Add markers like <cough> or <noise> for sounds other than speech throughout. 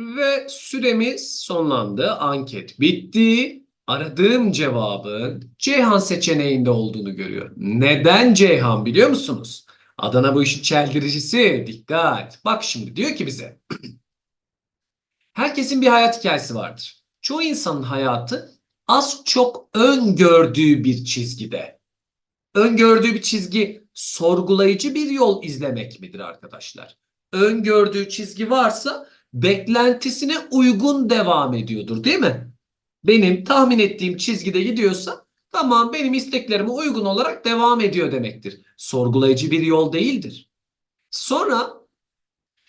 Ve süremiz sonlandı. Anket bitti. Aradığım cevabın Ceyhan seçeneğinde olduğunu görüyorum. Neden Ceyhan biliyor musunuz? Adana bu işin çeldiricisi. Dikkat. Bak şimdi diyor ki bize. <clears throat> Herkesin bir hayat hikayesi vardır. Çoğu insanın hayatı az çok öngördüğü bir çizgide. Öngördüğü bir çizgi sorgulayıcı bir yol izlemek midir arkadaşlar? Öngördüğü çizgi varsa beklentisine uygun devam ediyordur değil mi? Benim tahmin ettiğim çizgide gidiyorsa tamam benim isteklerime uygun olarak devam ediyor demektir. Sorgulayıcı bir yol değildir. Sonra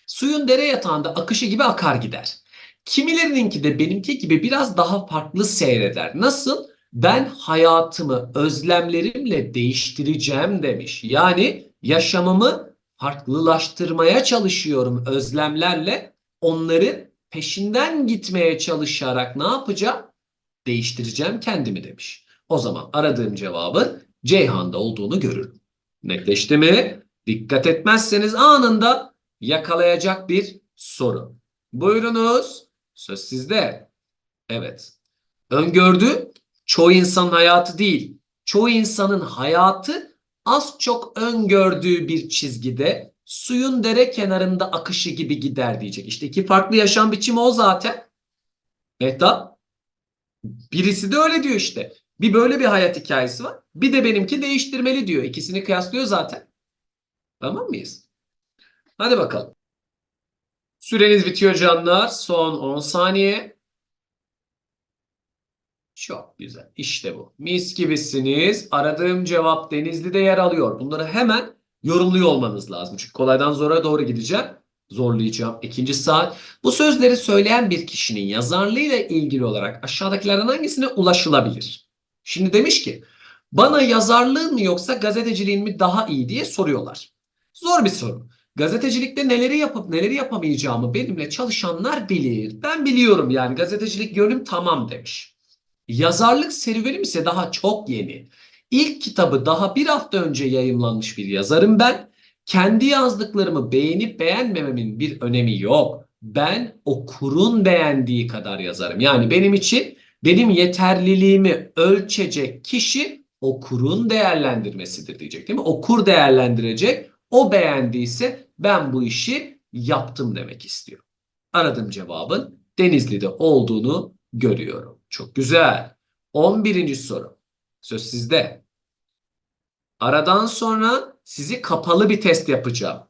suyun dere yatağında akışı gibi akar gider. Kimilerininki de benimki gibi biraz daha farklı seyreder. Nasıl? Ben hayatımı özlemlerimle değiştireceğim demiş. Yani yaşamımı farklılaştırmaya çalışıyorum özlemlerle. Onların peşinden gitmeye çalışarak ne yapacağım? Değiştireceğim kendimi demiş. O zaman aradığım cevabın Ceyhan'da olduğunu görürüm. Netleşti mi? Dikkat etmezseniz anında yakalayacak bir soru. Buyurunuz. Söz sizde. Evet. Öngördü çoğu insanın hayatı değil. Çoğu insanın hayatı az çok öngördüğü bir çizgide suyun dere kenarında akışı gibi gider diyecek. İşte iki farklı yaşam biçimi o zaten. Mehtap. Birisi de öyle diyor işte. Bir böyle bir hayat hikayesi var. Bir de benimki değiştirmeli diyor. İkisini kıyaslıyor zaten. Tamam mıyız? Hadi bakalım. Süreniz bitiyor canlar. Son 10 saniye. Çok güzel. İşte bu. Mis gibisiniz. Aradığım cevap Denizli'de yer alıyor. Bunları hemen yorumluyor olmanız lazım. Çünkü kolaydan zora doğru gideceğim. Zorlayacağım. İkinci saat. Bu sözleri söyleyen bir kişinin yazarlığıyla ilgili olarak aşağıdakilerden hangisine ulaşılabilir? Şimdi demiş ki bana yazarlığın mı yoksa gazeteciliğin mi daha iyi diye soruyorlar. Zor bir soru. Gazetecilikte neleri yapıp neleri yapamayacağımı benimle çalışanlar bilir. Ben biliyorum yani gazetecilik yönüm tamam demiş. Yazarlık serüvenim ise daha çok yeni. İlk kitabı daha bir hafta önce yayımlanmış bir yazarım ben. Kendi yazdıklarımı beğenip beğenmememin bir önemi yok. Ben okurun beğendiği kadar yazarım. Yani benim için benim yeterliliğimi ölçecek kişi okurun değerlendirmesidir diyecek değil mi? Okur değerlendirecek. O beğendiyse ben bu işi yaptım demek istiyor. Aradığım cevabın Denizli'de olduğunu görüyorum. Çok güzel. 11. soru. Söz sizde. Aradan sonra sizi kapalı bir test yapacağım.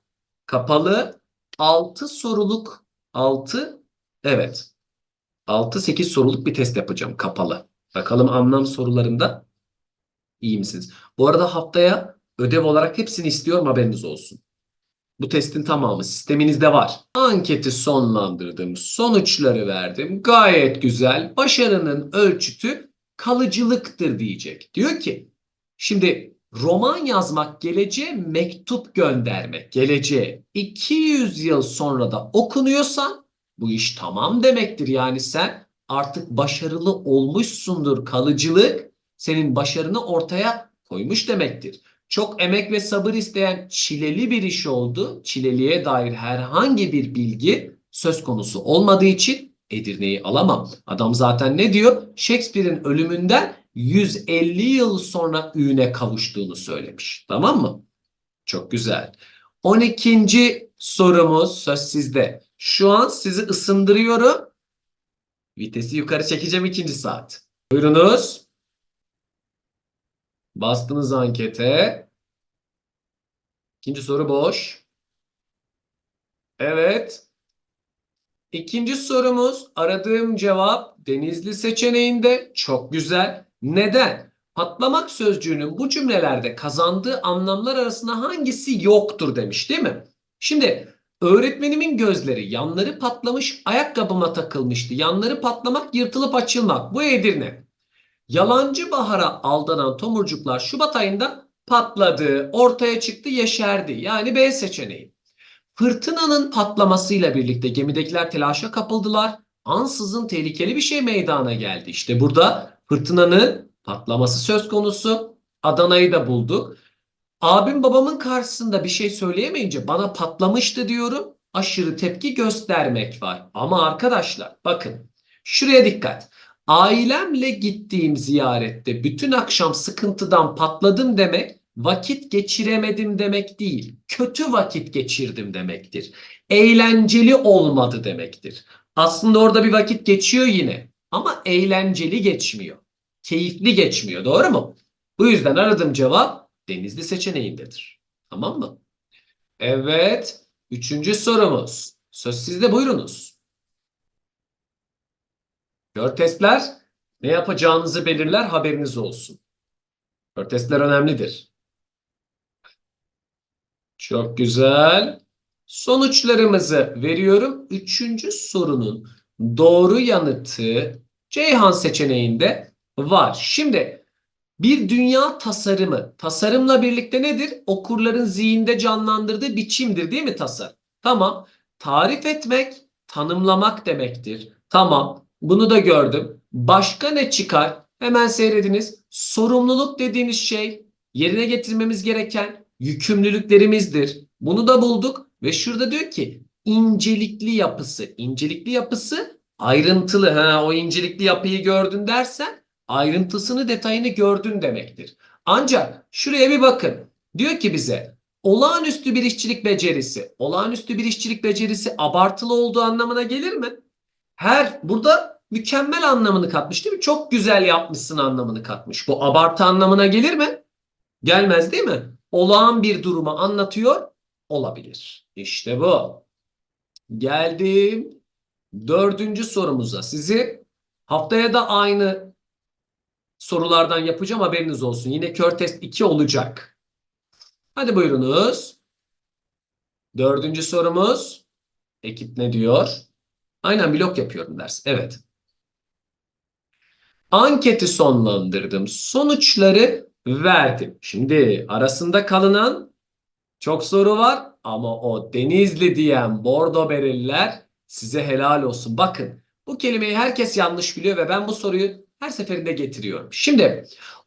Kapalı 6 soruluk 6 evet 6-8 soruluk bir test yapacağım kapalı. Bakalım anlam sorularında iyi misiniz? Bu arada haftaya ödev olarak hepsini istiyorum haberiniz olsun. Bu testin tamamı sisteminizde var. Anketi sonlandırdım. Sonuçları verdim. Gayet güzel. Başarının ölçütü kalıcılıktır diyecek. Diyor ki şimdi roman yazmak geleceğe mektup göndermek. Geleceğe 200 yıl sonra da okunuyorsan bu iş tamam demektir. Yani sen artık başarılı olmuşsundur. Kalıcılık senin başarını ortaya koymuş demektir. Çok emek ve sabır isteyen çileli bir iş oldu. Çileliğe dair herhangi bir bilgi söz konusu olmadığı için Edirne'yi alamam. Adam zaten ne diyor? Shakespeare'in ölümünden 150 yıl sonra üne kavuştuğunu söylemiş. Tamam mı? Çok güzel. 12. sorumuz söz sizde. Şu an sizi ısındırıyorum. Vitesi yukarı çekeceğim ikinci saat. Buyurunuz. Bastınız ankete. İkinci soru boş. Evet. İkinci sorumuz aradığım cevap Denizli seçeneğinde çok güzel. Neden? Patlamak sözcüğünün bu cümlelerde kazandığı anlamlar arasında hangisi yoktur demiş değil mi? Şimdi öğretmenimin gözleri yanları patlamış ayakkabıma takılmıştı. Yanları patlamak yırtılıp açılmak. Bu Edirne. Yalancı bahara aldanan tomurcuklar Şubat ayında patladı, ortaya çıktı, yeşerdi. Yani B seçeneği. Fırtınanın patlamasıyla birlikte gemidekiler telaşa kapıldılar. Ansızın tehlikeli bir şey meydana geldi. İşte burada fırtınanın patlaması söz konusu. Adana'yı da bulduk. Abim babamın karşısında bir şey söyleyemeyince bana patlamıştı diyorum. aşırı tepki göstermek var. Ama arkadaşlar bakın şuraya dikkat. Ailemle gittiğim ziyarette bütün akşam sıkıntıdan patladım demek vakit geçiremedim demek değil. Kötü vakit geçirdim demektir. Eğlenceli olmadı demektir. Aslında orada bir vakit geçiyor yine ama eğlenceli geçmiyor. Keyifli geçmiyor. Doğru mu? Bu yüzden aradığım cevap Denizli seçeneğindedir. Tamam mı? Evet. Üçüncü sorumuz. Söz sizde buyurunuz. Kör testler ne yapacağınızı belirler haberiniz olsun. Kör testler önemlidir. Çok güzel. Sonuçlarımızı veriyorum. Üçüncü sorunun doğru yanıtı Ceyhan seçeneğinde var. Şimdi bir dünya tasarımı. Tasarımla birlikte nedir? Okurların zihinde canlandırdığı biçimdir değil mi tasarım? Tamam. Tarif etmek, tanımlamak demektir. Tamam. Bunu da gördüm. Başka ne çıkar? Hemen seyrediniz. Sorumluluk dediğimiz şey yerine getirmemiz gereken yükümlülüklerimizdir. Bunu da bulduk ve şurada diyor ki incelikli yapısı. İncelikli yapısı ayrıntılı. Ha, o incelikli yapıyı gördün dersen ayrıntısını detayını gördün demektir. Ancak şuraya bir bakın. Diyor ki bize olağanüstü bir işçilik becerisi. Olağanüstü bir işçilik becerisi abartılı olduğu anlamına gelir mi? Her burada mükemmel anlamını katmış değil mi? Çok güzel yapmışsın anlamını katmış. Bu abartı anlamına gelir mi? Gelmez değil mi? Olağan bir durumu anlatıyor olabilir. İşte bu. Geldim dördüncü sorumuza. Sizi haftaya da aynı sorulardan yapacağım haberiniz olsun. Yine kör test 2 olacak. Hadi buyurunuz. Dördüncü sorumuz. Ekip ne diyor? Aynen blok yapıyorum ders. Evet. Anketi sonlandırdım. Sonuçları verdim. Şimdi arasında kalınan çok soru var ama o Denizli diyen Bordo Bereliler size helal olsun. Bakın bu kelimeyi herkes yanlış biliyor ve ben bu soruyu her seferinde getiriyorum. Şimdi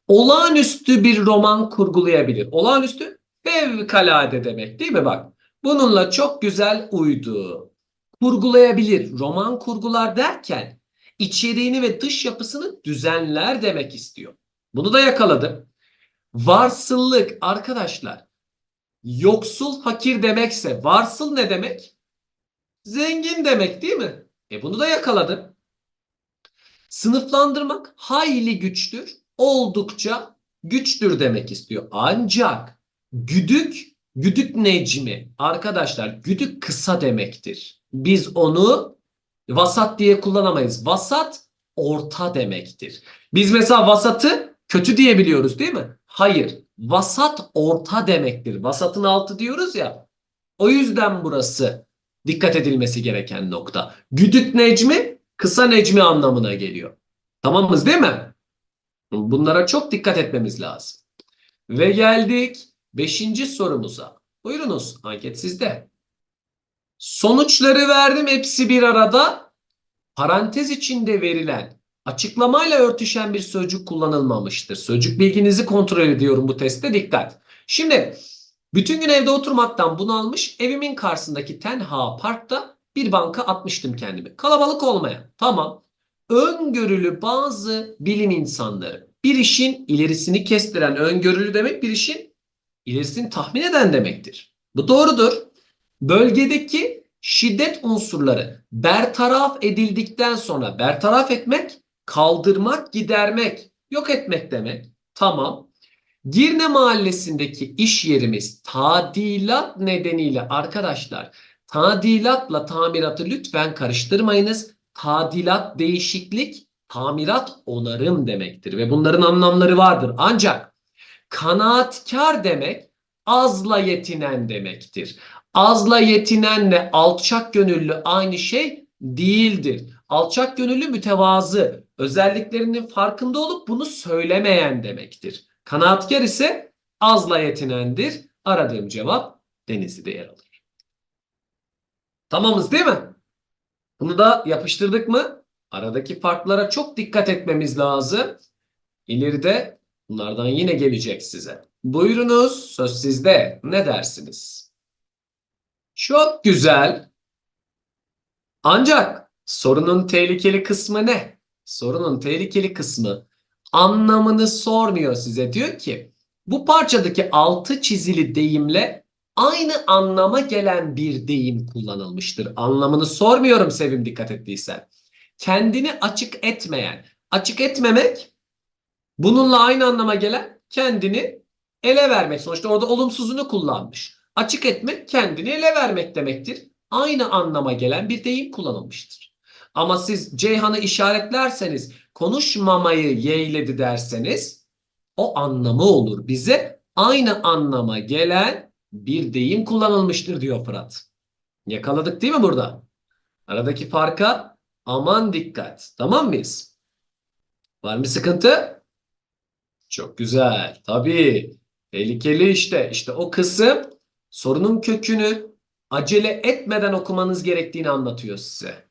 olağanüstü bir roman kurgulayabilir. Olağanüstü fevkalade demek değil mi bak? Bununla çok güzel uydu. Kurgulayabilir. Roman kurgular derken içeriğini ve dış yapısını düzenler demek istiyor. Bunu da yakaladım. Varsıllık arkadaşlar yoksul fakir demekse varsıl ne demek? Zengin demek değil mi? E bunu da yakaladım. Sınıflandırmak hayli güçtür, oldukça güçtür demek istiyor. Ancak güdük, güdük necmi arkadaşlar güdük kısa demektir. Biz onu vasat diye kullanamayız. Vasat orta demektir. Biz mesela vasatı kötü diyebiliyoruz değil mi? Hayır. Vasat orta demektir. Vasatın altı diyoruz ya. O yüzden burası dikkat edilmesi gereken nokta. Güdük necmi kısa necmi anlamına geliyor. Tamamız değil mi? Bunlara çok dikkat etmemiz lazım. Ve geldik beşinci sorumuza. Buyurunuz anket sizde. Sonuçları verdim hepsi bir arada. Parantez içinde verilen açıklamayla örtüşen bir sözcük kullanılmamıştır. Sözcük bilginizi kontrol ediyorum bu testte dikkat. Şimdi bütün gün evde oturmaktan bunalmış evimin karşısındaki tenha parkta bir banka atmıştım kendimi. Kalabalık olmayan. Tamam. Öngörülü bazı bilim insanları. Bir işin ilerisini kestiren öngörülü demek bir işin ilerisini tahmin eden demektir. Bu doğrudur. Bölgedeki şiddet unsurları bertaraf edildikten sonra bertaraf etmek, kaldırmak, gidermek, yok etmek demek. Tamam. Girne mahallesindeki iş yerimiz tadilat nedeniyle arkadaşlar tadilatla tamiratı lütfen karıştırmayınız. Tadilat değişiklik, tamirat onarım demektir ve bunların anlamları vardır. Ancak kanaatkar demek azla yetinen demektir. Azla yetinenle alçak gönüllü aynı şey değildir. Alçak gönüllü mütevazı, özelliklerinin farkında olup bunu söylemeyen demektir. Kanaatkar ise azla yetinendir. Aradığım cevap Denizli'de yer alır. Tamamız değil mi? Bunu da yapıştırdık mı? Aradaki farklara çok dikkat etmemiz lazım. İleride bunlardan yine gelecek size. Buyurunuz söz sizde. Ne dersiniz? Çok güzel. Ancak sorunun tehlikeli kısmı ne? Sorunun tehlikeli kısmı anlamını sormuyor size. Diyor ki bu parçadaki altı çizili deyimle aynı anlama gelen bir deyim kullanılmıştır. Anlamını sormuyorum Sevim dikkat ettiysen. Kendini açık etmeyen, açık etmemek bununla aynı anlama gelen kendini ele vermek. Sonuçta orada olumsuzunu kullanmış. Açık etmek kendini ele vermek demektir. Aynı anlama gelen bir deyim kullanılmıştır. Ama siz Ceyhan'ı işaretlerseniz konuşmamayı yeğledi derseniz o anlamı olur. Bize aynı anlama gelen bir deyim kullanılmıştır diyor Fırat. Yakaladık değil mi burada? Aradaki farka aman dikkat. Tamam mıyız? Var mı sıkıntı? Çok güzel. Tabii. Tehlikeli işte. İşte o kısım sorunun kökünü acele etmeden okumanız gerektiğini anlatıyor size.